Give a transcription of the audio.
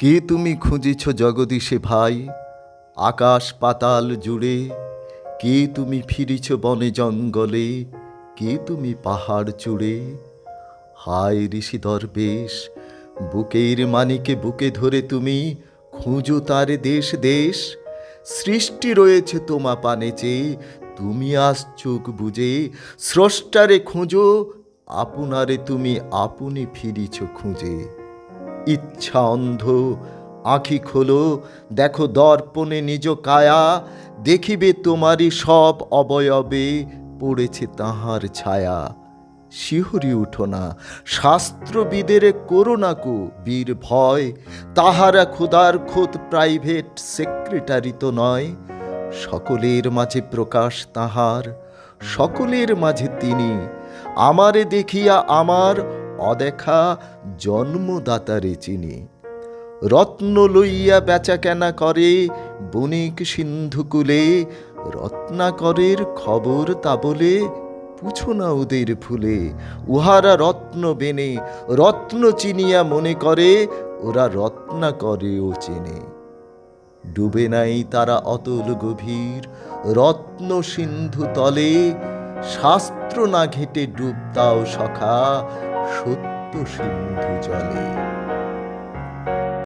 কে তুমি খুঁজেছ জগদীশে ভাই? আকাশ পাতাল জুড়ে, কে তুমি ফিরিছ বনে জঙ্গলে, কে তুমি পাহাড় চূড়ে? হায় ঋষি দরবেশ, বুকের মানিকে বুকে ধরে তুমি খুঁজো তার দেশ দেশ। সৃষ্টি রয়েছে তোমা পানে চেয়ে তুমি আস চোখ বুঝে। স্রষ্টারে খুঁজো, আপনারে তুমি আপনি ফিরিছ খুঁজে। ইচ্ছা অন্ধ আঁখি খোলো, দেখো দর্পণে নিজ কায়া, দেখিবে তোমারই সব অবয়বে পড়েছে তাহার ছায়া। শিহরি উঠো না, শাস্ত্রবিদের করোনা কো বীর ভয়, তাহারা খুদার খোদ প্রাইভেট সেক্রেটারি তো নয়। সকলের মাঝে প্রকাশ তাহার, সকলের মাঝে তিনি, আমারে দেখিয়া আমার অদেখা জন্মদাতারে চিনি। রত্ন লইয়া বেচা কেনা করে বণিক সিন্ধুকুলে, রত্নাকরের খবর তা বলে পুছো না ওদের ফুলে। উহারা রত্ন বেনে, রত্ন চিনিয়া মনে করে, ওরা রত্না করে ও চেনে। ডুবে নাই তারা অতল গভীর, রত্ন সিন্ধু তলে, শাস্ত্র না ঘেটে ডুব দাও সখা সত্য সিন্ধু জলে।